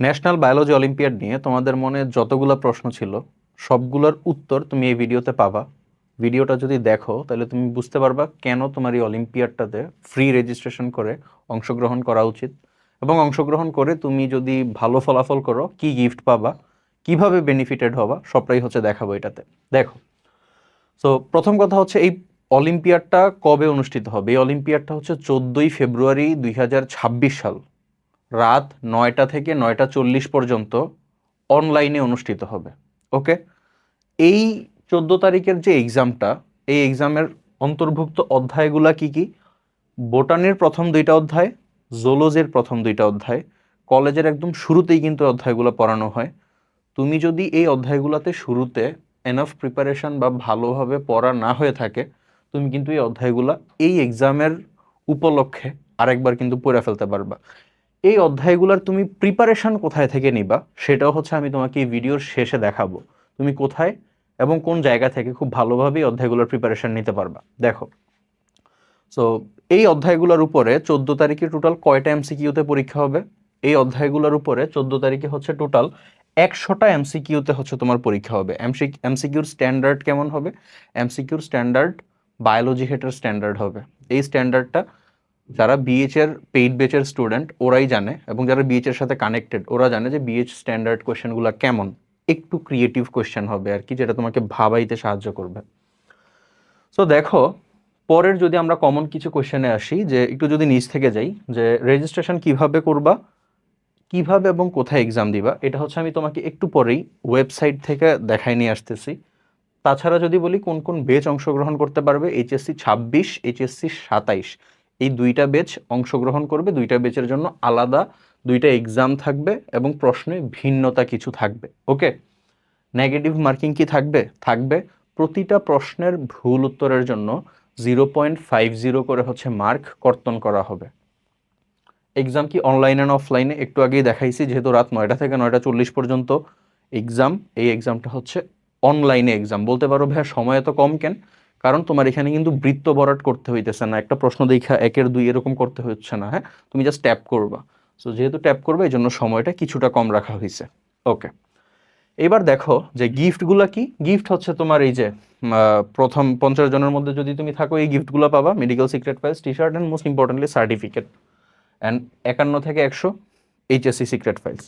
National biology olympiad নিয়ে তোমাদের মনে যতগুলো প্রশ্ন ছিল, সবগুলোর উত্তর তুমি এই ভিডিওতে পাবা। ভিডিওটা যদি দেখো, তাহলে তুমি বুঝতে পারবা কেন তোমার এই অলিম্পিয়াডটাতে ফ্রি রেজিস্ট্রেশন করে অংশগ্রহণ করা উচিত। এবং অংশগ্রহণ করে তুমি যদি ভালো ফলাফল করো, কি গিফট পাবা, কীভাবে বেনিফিটেড হবা, সবটাই হচ্ছে দেখাবো এটাতে। দেখো সো প্রথম কথা হচ্ছে এই অলিম্পিয়াডটা কবে অনুষ্ঠিত হবে? এই অলিম্পিয়াডটা হচ্ছে চোদ্দোই ফেব্রুয়ারি দুই হাজার ছাব্বিশ সাল। রাত নয়টা থেকে নয়টা চল্লিশ পর্যন্ত অনলাইনে অনুষ্ঠিত হবে ওকে এই চোদ্দ তারিখের যে এক্সামটা এই এক্সামের অন্তর্ভুক্ত অধ্যায়গুলা কি কি? বোটানির প্রথম দুইটা অধ্যায় জোলজের প্রথম দুইটা অধ্যায় কলেজের একদম শুরুতেই কিন্তু অধ্যায়গুলো পড়ানো হয়। তুমি যদি এই অধ্যায়গুলোতে শুরুতে এনাফ প্রিপারেশন বা ভালোভাবে পড়া না হয়ে থাকে, তুমি কিন্তু এই অধ্যায়গুলো এই এক্সামের উপলক্ষে আরেকবার কিন্তু পড়ে ফেলতে পারবা। এই অধ্যায়গুলোর তুমি প্রিপারেশন কোথায় থেকে নিবা, সেটাও হচ্ছে আমি তোমাকে এই ভিডিওর শেষে দেখাবো। তুমি কোথায় এবং কোন জায়গা থেকে খুব ভালোভাবে এই অধ্যায়গুলোর প্রিপারেশন নিতে পারবা। দেখো সো এই অধ্যায়গুলোর উপরে চোদ্দ তারিখে টোটাল কয়টা এমসিকিউতে পরীক্ষা হবে? এই অধ্যায়গুলোর উপরে চোদ্দ তারিখে হচ্ছে টোটাল একশোটা এমসিকিউতে হচ্ছে তোমার পরীক্ষা হবে। এমসি এমসিকিউর স্ট্যান্ডার্ড কেমন হবে? এমসিকিউর স্ট্যান্ডার্ড বায়োলজি হেটের স্ট্যান্ডার্ড হবে। এই স্ট্যান্ডার্ডটা যারা বিএইচ এর পেইড বেচের স্টুডেন্ট ওরাই জানে এবং যারা বিএইচ এর সাথে কানেক্টেড ওরা জানে যে বিএচ স্ট্যান্ডার্ড কোয়েশ্চেনগুলো কেমন। একটু ক্রিয়েটিভ কোয়েশ্চেন হবে আর কি, যেটা তোমাকে ভাবাইতে সাহায্য করবে। সো দেখো, পরের যদি আমরা কমন কিছু কোয়েশ্চেনে আসি, যে একটু যদি নিচ থেকে যাই, যে রেজিস্ট্রেশন কীভাবে করবা, কীভাবে এবং কোথায় এক্সাম দিবা, এটা হচ্ছে আমি তোমাকে একটু পরেই ওয়েবসাইট থেকে দেখাই নিয়ে আসতেছি। তাছাড়া যদি বলি কোন কোন বেচ অংশগ্রহণ করতে পারবে এইচএসসি ছাব্বিশ এইচএসসি সাতাইশ। এই দুইটা বেচ অংশগ্রহণ করবে, দুইটা বেচের জন্য আলাদা দুইটা এক্সাম থাকবে এবং প্রশ্নে ভিন্নতা কিছু থাকবে ওকে নেগেটিভ মার্কিং কি থাকবে? থাকবে প্রতিটা প্রশ্নের ভুল উত্তরের জন্য জিরো পয়েন্ট ফাইভ জিরো করে হচ্ছে মার্ক কর্তন করা হবে। এক্সাম কি অনলাইন অ্যান্ড অফলাইনে একটু আগেই দেখাইছি, যেহেতু রাত নয়টা থেকে নয়টা চল্লিশ পর্যন্ত এক্সাম এই এক্সামটা হচ্ছে অনলাইনে এক্সাম বলতে পারো, ভাইয়া, সময় এত কম কেন? কারণ তোমার এখানে কিন্তু বৃত্ত বরাট করতে হইতেছে না। একটা প্রশ্ন দেখা একের দুই এরকম করতে হচ্ছে না হ্যাঁ? তুমি জাস্ট ট্যাপ করবা। সো যেহেতু ট্যাপ করবে এই জন্য সময়টা কিছুটা কম রাখা হয়েছে ওকে এবার দেখো যে গিফটগুলো কি? গিফট হচ্ছে তোমার এই যে প্রথম পঞ্চাশ জনের মধ্যে যদি তুমি থাকো, এই গিফটগুলো পাবা। Medical secret files T shirt and most importantly certificate and একান্ন থেকে একশো এইচএসসি সিক্রেট ফাইলস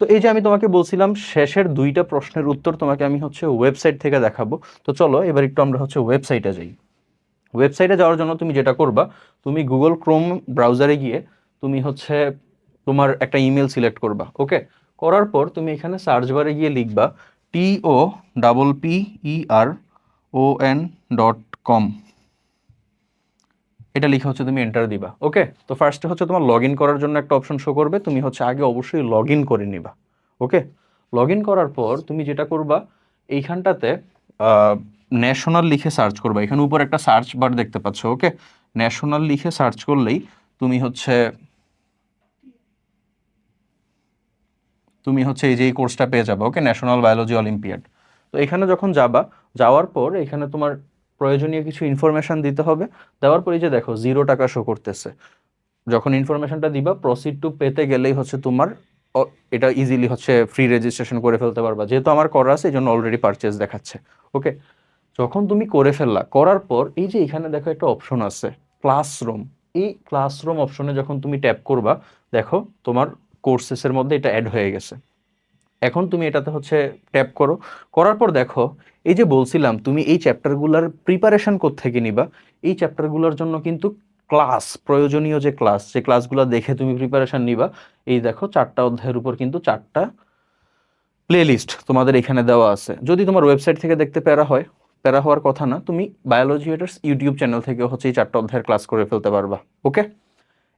তো এই যে আমি তোমাকে বলছিলাম শেষের দুইটা প্রশ্নের উত্তর তোমাকে আমি হচ্ছে ওয়েবসাইট থেকে দেখাবো। তো চলো এবার একটু আমরা হচ্ছে ওয়েবসাইটে যাই। ওয়েবসাইটে যাওয়ার জন্য তুমি যেটা করবা, তুমি গুগল ক্রোম ব্রাউজারে গিয়ে তুমি হচ্ছে তোমার একটা ইমেল সিলেক্ট করবা ওকে করার পর তুমি এখানে সার্চ বারে গিয়ে লিখবা T O double P E R O N dot com এটা লিখে হচ্ছে তুমি এন্টার দিবা ওকে তো ফার্স্টে হচ্ছে তোমার লগ ইন করার জন্য একটা অপশন শো করবে, তুমি হচ্ছে আগে অবশ্যই লগ ইন করে নিবা ওকে লগ ইন করার পর তুমি যেটা করবা, এইখানটাতে ন্যাশনাল লিখে সার্চ করবা, এখানে উপর একটা সার্চ বার দেখতে পাচ্ছ ওকে ন্যাশনাল লিখে সার্চ করলেই তুমি হচ্ছে তুমি হচ্ছে এই যে এই কোর্সটা পেয়ে যাবে ওকে ন্যাশনাল বায়োলজি অলিম্পিয়াড তো এখানে যখন যাবা, যাওয়ার পর এখানে তোমার প্রয়োজনীয় কিছু ইনফরমেশন দিতে হবে। দেওয়ার পরে যে দেখো জিরো টাকা শো করতেছে। যখন ইনফরমেশনটা দিবা প্রসিড টু পেতে গেলেই হচ্ছে তোমার এটা ইজিলি হচ্ছে ফ্রি রেজিস্ট্রেশন করে ফেলতে পারবা। যেহেতু আমার করা আছে এই জন্য অলরেডি পারচেস দেখাচ্ছে। ওকে যখন তুমি করে ফেললা, করার পর এই যে এখানে দেখো একটা অপশন আছে ক্লাসরুম এই ক্লাসরুম অপশনে যখন তুমি ট্যাপ করবা, দেখো তোমার কোর্সেসের মধ্যে এটা অ্যাড হয়ে গেছে। এখন তুমি এটাতে হচ্ছে ট্যাপ করো। করার পর দেখো, এই যে বলছিলাম, তুমি এই চ্যাপ্টারগুলোর প্রিপারেশন থেকে নিবা? এই চ্যাপ্টারগুলোর জন্য কিন্তু ক্লাস প্রয়োজনীয় যে ক্লাস যে ক্লাসগুলো দেখে তুমি প্রিপারেশন নিবা, এই দেখো চারটা অধ্যায়ের উপর কিন্তু চারটা প্লে লিস্ট তোমাদের এখানে দেওয়া আছে। যদি তোমার ওয়েবসাইট থেকে দেখতে প্যারা হয়, প্যারা হওয়ার কথা না, তুমি বায়োলজি হেটার্স ইউটিউব চ্যানেল থেকে হচ্ছে এই চারটা অধ্যায়ের ক্লাস করে ফেলতে পারবা। ওকে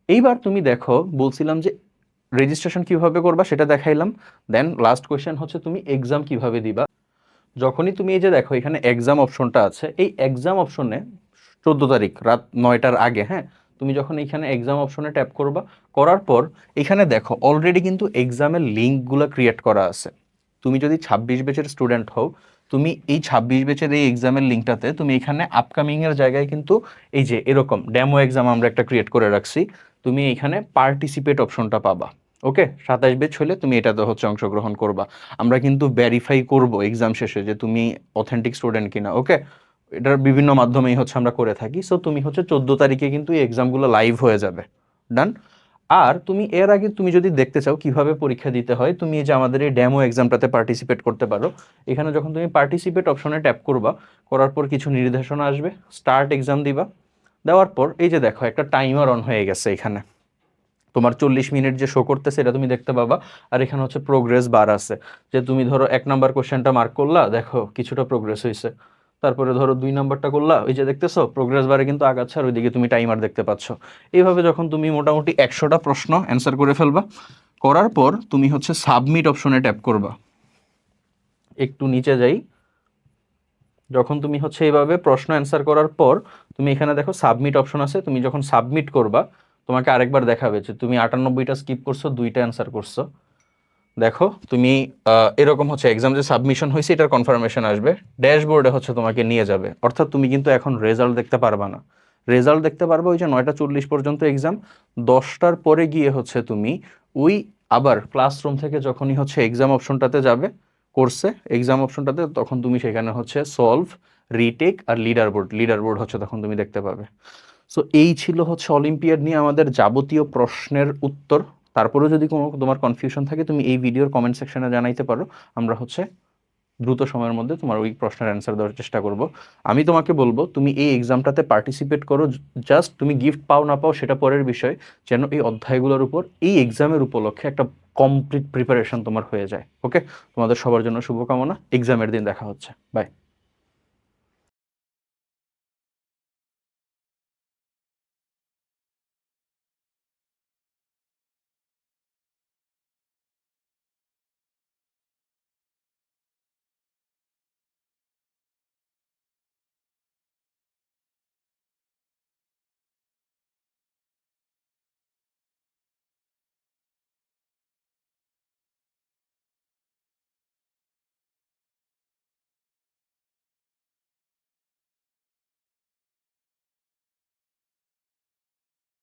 এইবার তুমি দেখো, বলছিলাম যে রেজিস্ট্রেশন কীভাবে করবা সেটা দেখাইলাম। দেন লাস্ট কোয়েশ্চেন হচ্ছে তুমি এক্সাম কীভাবে দিবা? যখনই তুমি এই যে দেখো এখানে এক্সাম অপশনটা আছে, এই এক্সাম অপশনে চোদ্দ তারিখ, রাত নয়টার আগে হ্যাঁ? তুমি যখন এখানে এক্সাম অপশনে ট্যাপ করবা, করার পর এখানে দেখো অলরেডি কিন্তু এক্সামের লিঙ্কগুলো ক্রিয়েট করা আছে। তুমি যদি ছাব্বিশ বেচের স্টুডেন্ট হও, তুমি এই ছাব্বিশ বেচের এই এক্সামের লিঙ্কটাতে তুমি এখানে আপকামিংয়ের জায়গায় কিন্তু এই যে এরকম ডেমো এক্সাম আমরা একটা ক্রিয়েট করে রাখছি। তুমি এখানে পার্টিসিপেট অপশনটা পাবা। ওকে সাতাশ বেচ হলে তুমি এটাতে হচ্ছে অংশগ্রহণ করবা। আমরা কিন্তু ভেরিফাই করব এক্সাম শেষে যে তুমি অথেন্টিক স্টুডেন্ট কিনা। ওকে এটার বিভিন্ন মাধ্যমেই হচ্ছে আমরা করে থাকি। সো তুমি হচ্ছে চোদ্দ তারিখে কিন্তু এই এক্সামগুলো লাইভ হয়ে যাবে। ডান আর তুমি এর আগে তুমি যদি দেখতে চাও কীভাবে পরীক্ষা দিতে হয়, তুমি এই যে আমাদের এই ডেমো এক্সামটাতে পার্টিসিপেট করতে পারো। এখানে যখন তুমি পার্টিসিপেট অপশনে ট্যাপ করবা, করার পর কিছু নির্দেশনা আসবে। স্টার্ট এক্সাম দিবা। দেওয়ার পর, এই যে দেখো, একটা টাইমার অন হয়ে গেছে এখানে। তোমার চল্লিশ মিনিট যে শো করতেছে, এটা তুমি দেখতে পাবা। আর এখানে হচ্ছে প্রোগ্রেস বার আছে। যে তুমি ধরো এক নাম্বার কোশ্চেনটা মার্ক করলা, দেখো কিছুটা প্রোগ্রেস হয়েছে তারপরে ধরো দুই নাম্বারটা করলা, ওই যে দেখতেছো প্রোগ্রেস বারে কিন্তু আগাচ্ছে আর ওইদিকে তুমি টাইমার দেখতে পাচ্ছ। এইভাবে যখন তুমি মোটামুটি একশোটা প্রশ্ন অ্যান্সার করে ফেলবা, করার পর তুমি হচ্ছে সাবমিট অপশনে ট্যাপ করবা। একটু নিচে যাই যখন তুমি হচ্ছে এইভাবে প্রশ্ন অ্যান্সার করার পর, তুমি এখানে দেখো সাবমিট অপশন আছে, তুমি যখন সাবমিট করবা, তোমাকে আরেকবার দেখাবে যে তুমি আটানব্বইটা স্কিপ করছ, দুইটা অ্যান্সার করছ। দেখো, তুমি এরকম হচ্ছে এক্সাম যে সাবমিশন হয়েছে, এটার কনফার্মেশন আসবে। ড্যাশবোর্ডে হচ্ছে তোমাকে নিয়ে যাবে। অর্থাৎ তুমি কিন্তু এখন রেজাল্ট দেখতে পারবা না। রেজাল্ট দেখতে পারবে ওই যে নয়টা চল্লিশ পর্যন্ত এক্সাম দশটার পরে গিয়ে হচ্ছে তুমি ওই আবার ক্লাসরুম থেকে যখনই হচ্ছে এক্সাম অপশনটাতে যাবে কোর্সে এক্সাম অপশনটাতে তখন তুমি সেখানে হচ্ছে সলভ রিটেক আর লিডার বোর্ড লিডার বোর্ড হচ্ছে তখন তুমি দেখতে পাবে। সো এই ছিল হচ্ছে অলিম্পিয়াড নিয়ে আমাদের যাবতীয় প্রশ্নের উত্তর। তারপরেও যদি কোনো তোমার কনফিউশন থাকে, তুমি এই ভিডিওর কমেন্ট সেকশনে জানাইতে পারো। আমরা হচ্ছে দ্রুত সময়ের মধ্যে তোমার ওই প্রশ্নের অ্যান্সার দেওয়ার চেষ্টা করব। আমি তোমাকে বলব, তুমি এই এক্সামটাতে পার্টিসিপেট করো জাস্ট তুমি গিফট পাও না পাও, সেটা পরের বিষয়। যেন এই অধ্যায়গুলোর উপর, এই এক্সামের উপলক্ষে একটা কমপ্লিট প্রিপারেশন তোমার হয়ে যায় ওকে তোমাদের সবার জন্য শুভকামনা এক্সামের দিন দেখা হচ্ছে বাই